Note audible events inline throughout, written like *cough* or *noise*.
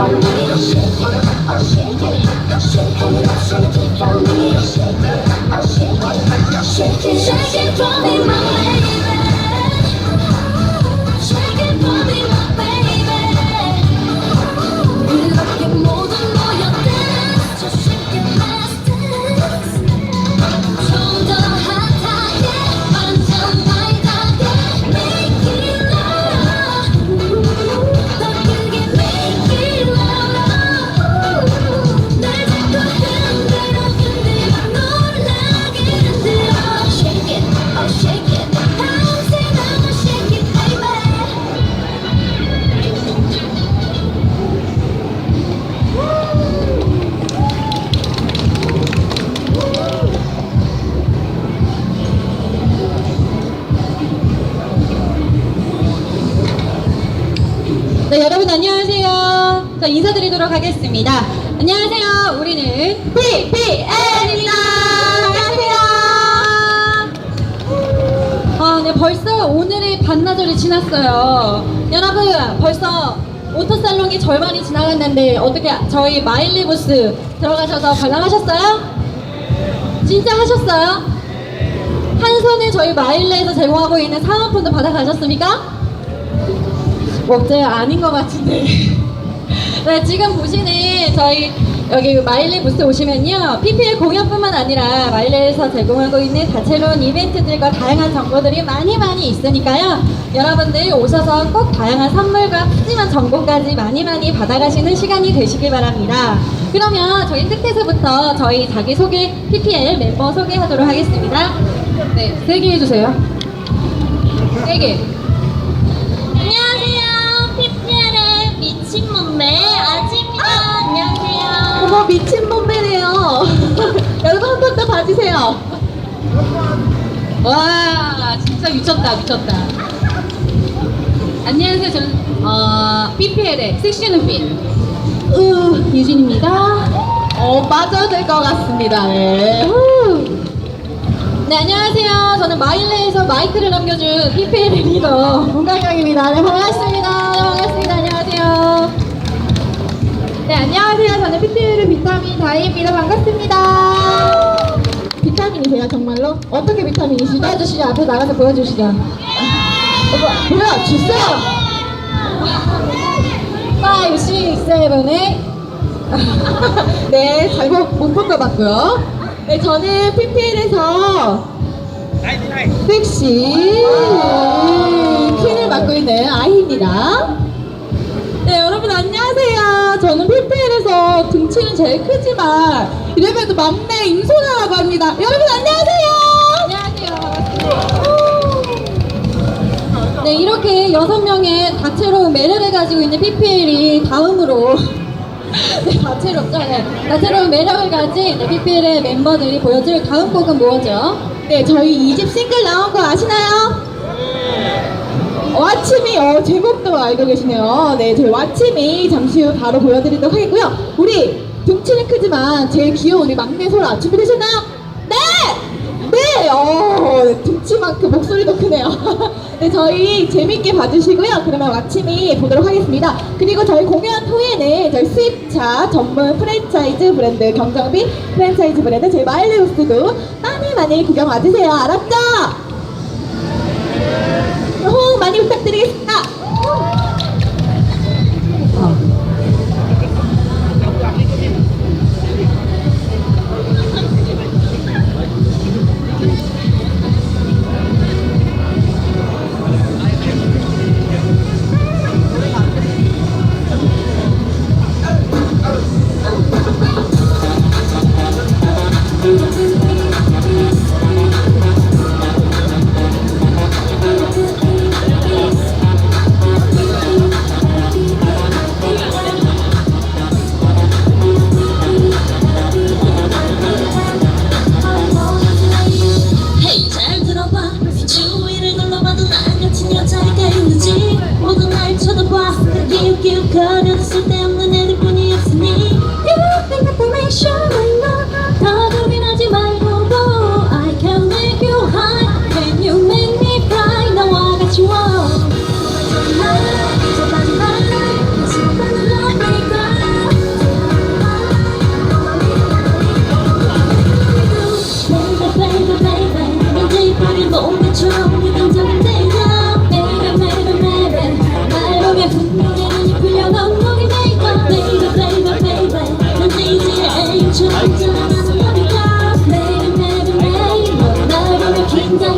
Shut 네, 여러분 안녕하세요. 자, 인사드리도록 하겠습니다. 안녕하세요. 우리는 PPL입니다. 안녕하세요. 아, 네, 벌써 오늘의 반나절이 지났어요. 여러분, 벌써 오토살롱이 절반이 지나갔는데 어떻게 저희 마일리 부스 들어가셔서 관람하셨어요? 진짜 하셨어요? 한 손에 저희 마일리에서 제공하고 있는 사은품도 받아가셨습니까? 목재 아닌 것 같은데. *laughs* 네, 지금 보시는 저희 여기 마일리 부스 오시면요. PPL 공연뿐만 아니라 마일리에서 제공하고 있는 다채로운 이벤트들과 다양한 정보들이 많이 많이 있으니까요. 여러분들 오셔서 꼭 다양한 선물과 푸짐한 정보까지 많이 많이 받아가시는 시간이 되시길 바랍니다. 그러면 저희 끝에서부터 저희 자기소개 PPL 멤버 소개하도록 하겠습니다. 네, 세게 해주세요. 세게. 어머 미친 몸매네요. *laughs* 여러분 한 번 더 봐주세요. 와 진짜 미쳤다 미쳤다. 안녕하세요 저는 어, PPL의 섹시 눈빛 으 유진입니다. 어 빠져야 될것 같습니다. 네. 후. 네 안녕하세요. 저는 마일레에서 마이크를 넘겨준 PPL의 리더 문강경입니다. 네 반갑습니다. 네, 반갑습니다. 안녕하세요. 네, 안녕하세요. 저는 피트르 비타민 다이입니다. 반갑습니다. 비타민이세요, 정말로? 어떻게 비타민이시죠? 보여주시죠. 앞에 나가서 보여주시죠. 어, 보여주세요. 5, 6, 7, 8에 네, 잘못 못본 것 같고요. 네, 저는 PPL에서 섹시 퀸을 맡고 있는 아이입니다. 네, 여러분 안녕하세요. 등치는 제일 크지만 이래봬도 막내 임소나라고 합니다. 여러분 안녕하세요. 안녕하세요. 네, 이렇게 여섯 명의 다채로운 매력을 가지고 있는 PPL이 다음으로 *laughs* 네, 다채롭죠. 네, 다채로운 매력을 가진 네, PPL의 멤버들이 보여줄 다음 곡은 뭐죠? 네, 저희 2집 싱글 나온 거 아시나요? 와침이 어, 제목도 알고 계시네요. 네, 저희 와침이 잠시 후 바로 보여드리도록 하겠고요. 우리 등치는 크지만 제일 귀여운 우리 막내 소라 준비되셨나요? 네! 네! 어, 등치만큼 목소리도 크네요. *laughs* 네, 저희 재밌게 봐주시고요. 그러면 와침이 보도록 하겠습니다. 그리고 저희 공연 후에는 저희 수입차 전문 프랜차이즈 브랜드 경정비 프랜차이즈 브랜드 저희 마일리우스도 많이 많이 구경 와주세요. 알았죠? கூட்டத்திலே 난 같은 여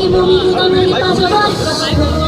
にも水がない場所は